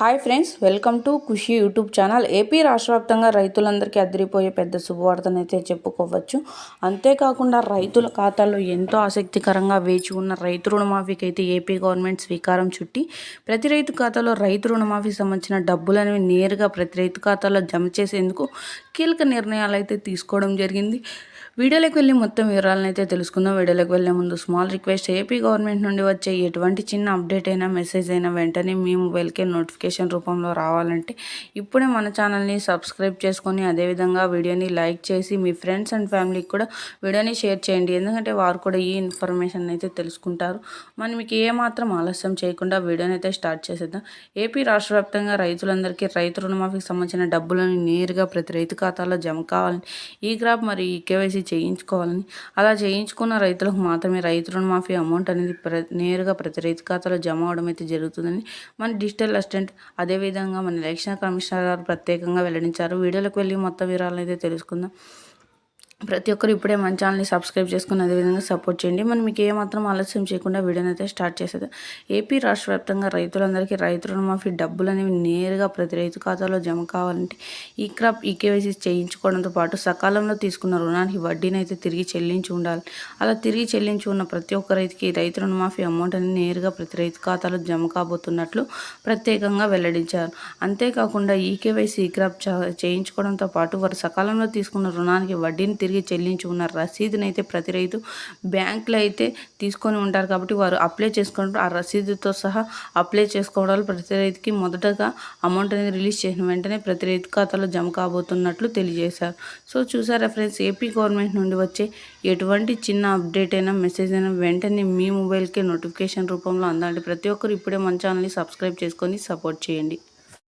Hi friends welcome to Khushi YouTube channel. AP రాష్ట్ర వ్యాప్తంగా రైతులందరికీ అదిరిపోయే పెద్ద శుభవార్తనైతే చెప్పుకోవచ్చు. అంతేకాకుండా రైతుల ఖాతాల్లో ఎంతో ఆసక్తికరంగా వేచి ఉన్న రైతు రుణమాఫీకి అయితే ఏపీ గవర్నమెంట్ స్వీకారం చుట్టి ప్రతి రైతు ఖాతాలో రైతు రుణమాఫీ సంబంధించిన డబ్బులనేవి నేరుగా ప్రతి రైతు ఖాతాలో జమ చేసేందుకు కీలక నిర్ణయాలు అయితే తీసుకోవడం జరిగింది. వీడియోలోకి వెళ్ళి మొత్తం వివరాలను అయితే తెలుసుకుందాం. వీడియోలోకి వెళ్ళే ముందు స్మాల్ రిక్వెస్ట్ ఏపీ గవర్నమెంట్ నుండి వచ్చే ఎటువంటి చిన్న అప్డేట్ అయినా మెసేజ్ అయినా వెంటనే మీ మొబైల్కే నోటిఫికేషన్ రూపంలో రావాలంటే ఇప్పుడే మన ఛానల్ని సబ్స్క్రైబ్ చేసుకొని అదేవిధంగా వీడియోని లైక్ చేసి మీ ఫ్రెండ్స్ అండ్ ఫ్యామిలీకి కూడా వీడియోని షేర్ చేయండి. ఎందుకంటే వారు కూడా ఈ ఇన్ఫర్మేషన్ అయితే తెలుసుకుంటారు. మనం మీకు ఏమాత్రం ఆలస్యం చేయకుండా వీడియోని అయితే స్టార్ట్ చేసేద్దాం. ఏపీ రాష్ట్ర వ్యాప్తంగా రైతులందరికీ రైతు రుణమాఫీకి సంబంధించిన డబ్బులను నేరుగా ప్రతి రైతు ఖాతాలో జమ కావాలని ఈ క్రాప్ మరియు ఈ కేవైసీ చేయించుకోవాలని. అలా చేయించుకున్న రైతులకు మాత్రమే రైతు రుణమాఫీ అమౌంట్ అనేది ప్ర నేరుగా ప్రతి రైతు ఖాతాలో జమ అవడం అయితే జరుగుతుందని మన డిజిటల్ అసిస్టెంట్ అదేవిధంగా మన ఎలక్షన్ కమిషనర్ గారు ప్రత్యేకంగా వెల్లడించారు. వీడియోలకు వెళ్ళి మొత్తం వివరాలు అయితే తెలుసుకుందాం. ప్రతి ఒక్కరు ఇప్పుడే మన ఛానల్ని సబ్స్క్రైబ్ చేసుకుని అదేవిధంగా సపోర్ట్ చేయండి. మనం మీకు ఏమాత్రం ఆలస్యం చేయకుండా వీడియోని అయితే స్టార్ట్ చేసేది ఏపీ రాష్ట్ర వ్యాప్తంగా రైతులందరికీ రైతు రుణమాఫీ డబ్బులు అనేవి నేరుగా ప్రతి రైతు ఖాతాలో జమ కావాలంటే ఈ క్రాప్ ఈకేవైసీ చేయించుకోవడంతో పాటు సకాలంలో తీసుకున్న రుణానికి వడ్డీని అయితే తిరిగి చెల్లించి ఉండాలి. అలా తిరిగి చెల్లించి ఉన్న ప్రతి ఒక్క రైతుకి రైతు రుణమాఫీ అమౌంట్ అనేది నేరుగా ప్రతి రైతు ఖాతాలో జమ కాబోతున్నట్లు ప్రత్యేకంగా వెల్లడించారు. అంతేకాకుండా ఈకేవైసీ ఈ క్రాప్ చేయించుకోవడంతో పాటు వారు సకాలంలో తీసుకున్న రుణానికి వడ్డీని తిరిగి చెల్లించి ఉన్న రసీదునైతే అయితే ప్రతి రైతు బ్యాంకులో అయితే తీసుకొని ఉంటారు కాబట్టి వారు అప్లై చేసుకున్నప్పుడు ఆ రసీదుతో సహా అప్లై చేసుకోవడాలు ప్రతి రైతుకి మొదటగా అమౌంట్ అనేది రిలీజ్ చేసిన వెంటనే ప్రతి రైతు ఖాతాలో జమ కాబోతున్నట్లు తెలియజేశారు. సో చూసారా ఫ్రెండ్స్ ఏపీ గవర్నమెంట్ నుండి వచ్చే ఎటువంటి చిన్న అప్డేట్ అయినా మెసేజ్ అయినా వెంటనే మీ మొబైల్కే నోటిఫికేషన్ రూపంలో అందాలంటే ప్రతి ఒక్కరు ఇప్పుడే మన ఛానల్ని సబ్స్క్రైబ్ చేసుకొని సపోర్ట్ చేయండి.